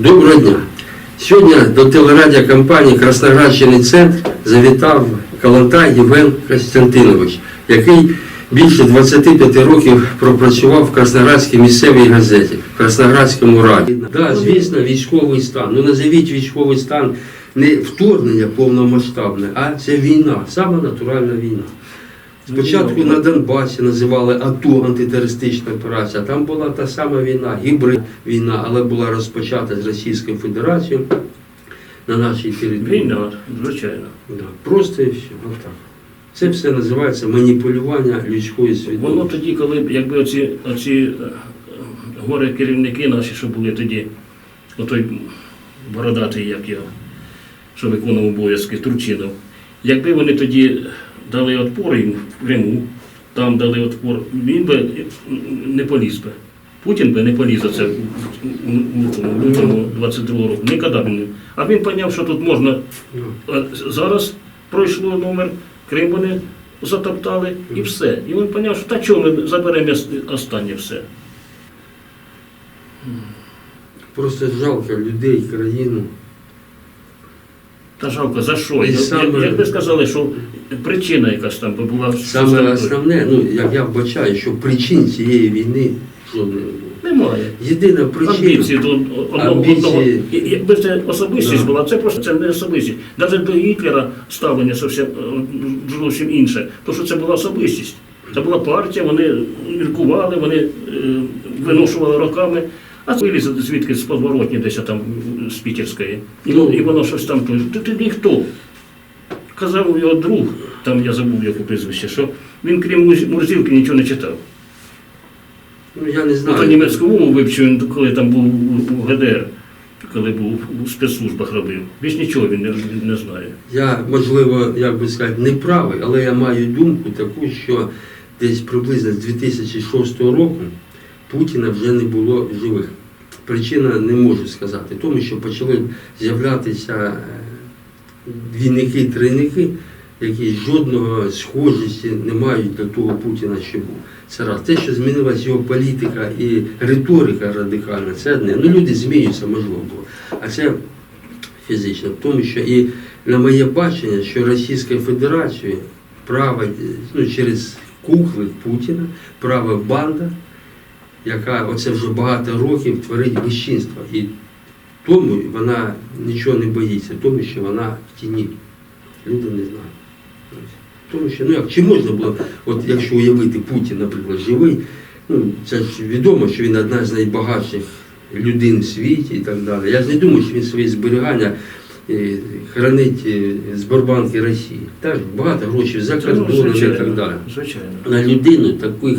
Доброго дня. Сьогодні до телерадіокомпанії Красноградщини Центр завітав Калантай Євген Костянтинович, який більше 25 років пропрацював в Красноградській місцевій газеті, в Красноградському раді. Так, звісно, військовий стан. Ну назовіть військовий стан не вторгнення повномасштабне, а це війна, саме натуральна війна. Спочатку на Донбасі називали АТО антитерористична операція. Там була та сама війна, гібрид війна, але була розпочата з Російською Федерацією на нашій території. Війна, звичайно. Да. Просто і все. Отак. Це все називається маніпулювання людською Воно тоді, коли якби оці, оці е, горе керівники наші, що були тоді, отой бородатий, як його, що виконував обов'язки, Турчинов, якби вони тоді дали отпор їм в Криму, там дали отпор, він би не поліз би. Путін би не поліз за це в лютому, в лютому 22 року. Ніколи б не. А він поняв, що тут можна Ну, Зараз пройшло номер, Крим вони затоптали і все. І він зрозумів, що та чого ми заберемо останнє все. Просто жалко людей, країну. Та жалко, за що? І Як- саме- Як ви сказали, що причина якась там би була. Саме основне, ну як я вбачаю, що причин цієї війни жодної не було. Немає. Єдина причина. Амбіції до одного. Амбіції. одного. І- і Якби це особистість Да. була, це просто це не особистість. Навіть до Гітлера ставлення зовсім, е, зовсім інше. Тому що це була особистість. Це була партія, вони міркували, вони е, виношували роками. А виліз звідки з подворотні, десь там з Пітерської. І, Ну. і воно щось там тут. Ти, ти ніхто. Казав його друг, там я забув його прізвище, що він крім Мурзілки нічого не читав. Ну я не Ну, то знаю. німецьку мову вивчив, коли там був у ГДР, коли був у спецслужбах робив. Більш нічого він не, не знає. Я, можливо, як би сказати, не правий, але я маю думку таку, що десь приблизно з 2006 року Путіна вже не було живих. Причина не можу сказати, тому що почали з'являтися е, двійники, тройники, які жодного схожості не мають до того Путіна, що був. Це раз. Те, що змінилась його політика і риторика радикальна, це одне. Ну люди змінюються, можливо було. А це фізично, тому, що і на моє бачення, що Російська Федерація права ну, через кукли Путіна, права банда, яка оце вже багато років творить безчинство. І тому вона нічого не боїться, тому що вона в тіні. Люди не знають. Тому що, ну як, чи можна було, от якщо уявити Путін, наприклад, живий, ну це ж відомо, що він одна з найбагатших людин в світі і так далі. Я ж не думаю, що він свої зберігання е, хранить е, з Барбанки Росії. Так, багато грошей за ну, і так далі. звичайно. На людину таких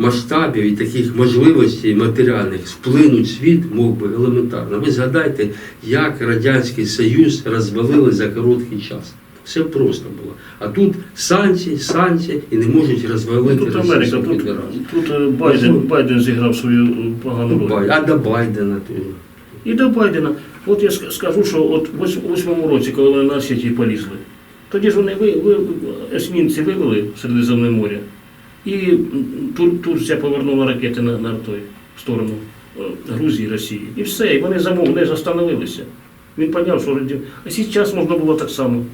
масштабів і таких можливостей матеріальних вплинуть світ мог би елементарно. Ви згадайте, як Радянський Союз розвалили за короткий час. Все просто було. А тут санкції, санкції і не можуть розвалити Тут Америка, тут, тут е, Байден, Байден зіграв свою е, погану роль. А до Байдена теж. І до Байдена. От я скажу, що от в восьмому році, коли вони на Осетії полізли, тоді ж вони ви, ви, есмінці вивели в Середземне море, і Тур, Турція повернула ракети на, на той в сторону е, Грузії, Росії. І все, і вони замов не застановилися. Він поняв, що раді- а зараз можна було так само.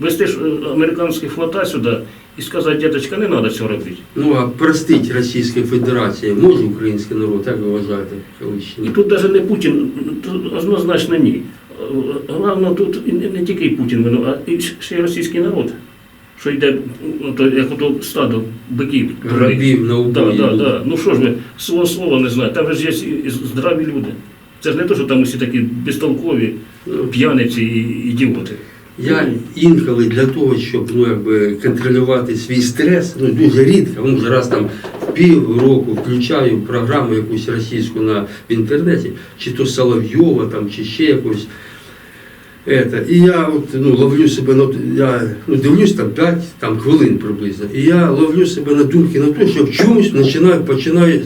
Вести ж е, американський флота сюди і сказати, діточка, не треба цього робити. Ну а простить Російській Федерації може український народ, як ви вважаєте, І тут навіть не Путін, однозначно ні. Головне, тут не тільки Путін а і ще й російський народ, що йде, ото, як ото стадо биків. Грабів на Да, убої. да, да. Ну що ж ви, свого слова не знаєте, там же ж є і здраві люди. Це ж не те, що там усі такі безтолкові, Ну, п'яниці і ідіоти. Я інколи для того, щоб ну, якби, контролювати свій стрес, ну дуже рідко, ну, раз там пів року включаю програму якусь російську на, в інтернеті, чи то Соловйова, там, чи ще якусь. Это. І я от, ну, ловлю себе на я ну, дивлюсь там 5 там, хвилин приблизно. І я ловлю себе на думки на те, що в чомусь починаю, починаю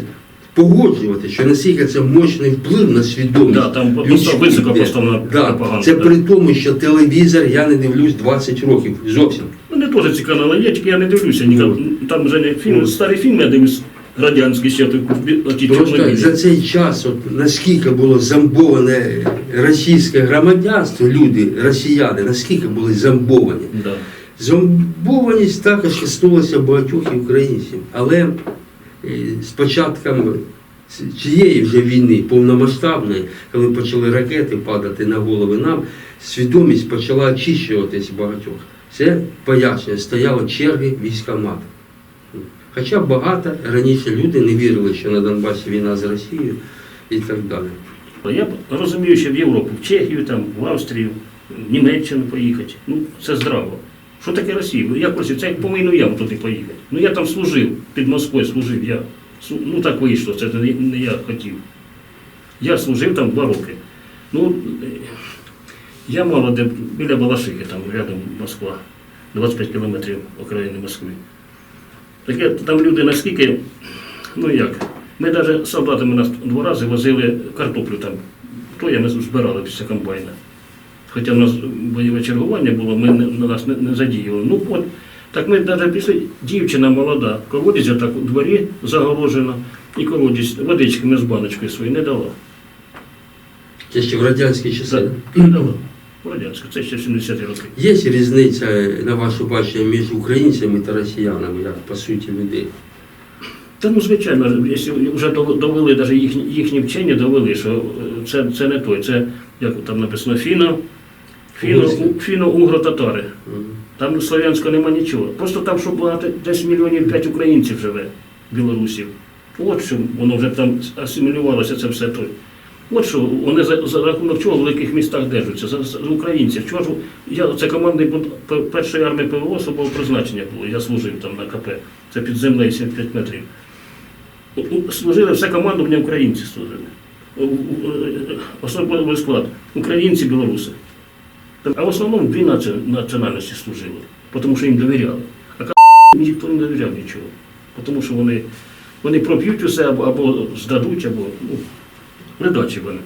погоджувати, що наскільки це мощний вплив на свідомість. Да, там просто високо поставлена Да, пропаганда. Це да. при тому, що телевізор я не дивлюсь 20 років. Зовсім. Мене теж ці канали є, тільки я не дивлюся ніколи. Там вже не фільм, Ну. старі фільми я дивлюсь радянські ще оті чорнобілі. за цей час, от, наскільки було зомбоване російське громадянство, люди, росіяни, наскільки були зомбовані. Да. Зомбованість також коснулася багатьох українців. Але е, з початком цієї вже війни, повномасштабної, коли почали ракети падати на голови нам, свідомість почала очищуватись багатьох. Це пояснює, стояли черги військоматів. Хоча багато раніше люди не вірили, що на Донбасі війна з Росією і так далі. Я розумію, що в Європу, в Чехію, там, в Австрію, в Німеччину поїхати. Ну, це здраво. Що таке Росія? Ну, Як Росія? Це як по війну яму туди поїхати. Ну я там служив, під Москвою служив. Я, ну так вийшло, це не, не я хотів. Я служив там два роки. Ну, е, я мало де біля Балашихи, там рядом Москва, 25 кілометрів окраїни Москви. Таке, там люди наскільки, ну як, ми навіть солдатами нас два рази возили картоплю там. То я ми збирали після комбайна. Хоча в нас бойове чергування було, ми на нас не, не задіяли. Ну от, так ми навіть пішли, дівчина молода, колодязь так у дворі загорожена, і колодязь водички з баночкою своєю не дала. Це ще в радянські часи. Не дала. Радянська, це ще 70-ті роки. Є різниця, на ваше бачення, між українцями та росіянами, як по суті людей? Та ну звичайно, якщо вже довели, навіть їхні, їхні вчені довели, що е, це, це не той, це як там написано фіно, фіно, фіно-угро-татари. Мгм. Там слов'янського нема нічого. Просто там, що багато, десь мільйонів п'ять українців живе, білорусів. От що воно вже там асимілювалося це все той. От що вони за, за рахунок чого в великих містах держаться, за, за українців. Чого ж я це командний першої армії ПВО особового призначення було. Я служив там на КП. Це під землею 75 метрів. Служили все командування українці служили. Е, Особовий склад. Українці, білоруси. А в основному дві національності служили, тому що їм довіряли. А ніхто не довіряв нічого. Тому що вони, вони проп'ють усе або, або здадуть, або ну, ледачі вони.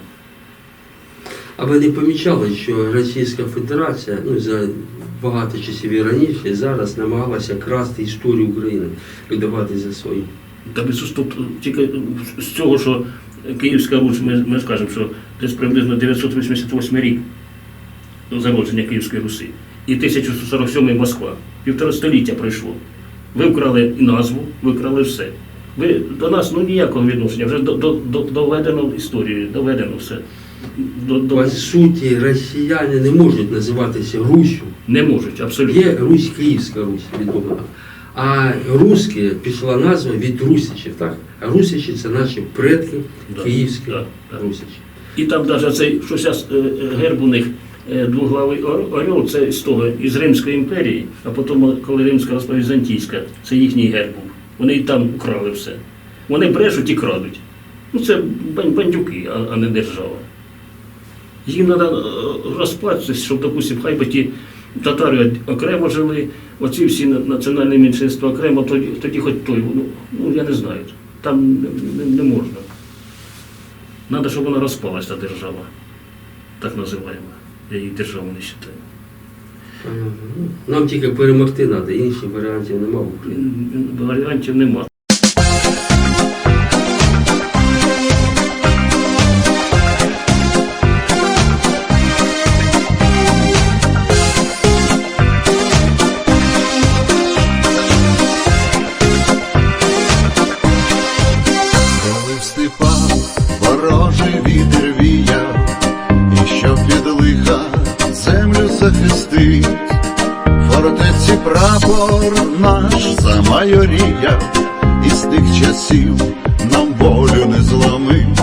А ви не помічали, що Російська Федерація ну, за багато часів і раніше зараз намагалася красти історію України, видавати за свою. Та без тут тільки з цього, що Київська Русь, ми, ми скажемо, що десь приблизно 988 рік зародження Київської Русі. І 1147 Москва. Півтора століття пройшло. Ви вкрали і назву, ви вкрали все. Ви до нас ну ніякого відношення, вже до, до, до, доведено історією, доведено все. До, до, По суті, росіяни не можуть називатися Руссю. не можуть, абсолютно. Є Русь Київська Русь відома. А русські пішла назва від русичів, так? А русичі це наші предки Да, київські да, да. русичі. І там навіть цей, що зараз герб у них е, двоглавий ор- орел, це з того, із Римської імперії, а потім, коли Римська розпала Візантійська, це їхній герб. Вони і там украли все. Вони брешуть і крадуть. Ну це бандюки, а, не держава. Їм треба розпатися, щоб, допустим, хай би ті татари окремо жили, оці всі національні меншинства окремо, тоді, тоді хоч той, ну, ну я не знаю, там не, не, можна. Надо, щоб вона розпалась, та держава, так називаємо. Я її державу не вважаю. Нам тільки перемогти треба, інших варіантів немає в Україні. Варіантів нема. Захистить, фортеці прапор наш замайоріяв, і з тих часів нам волю не зламить.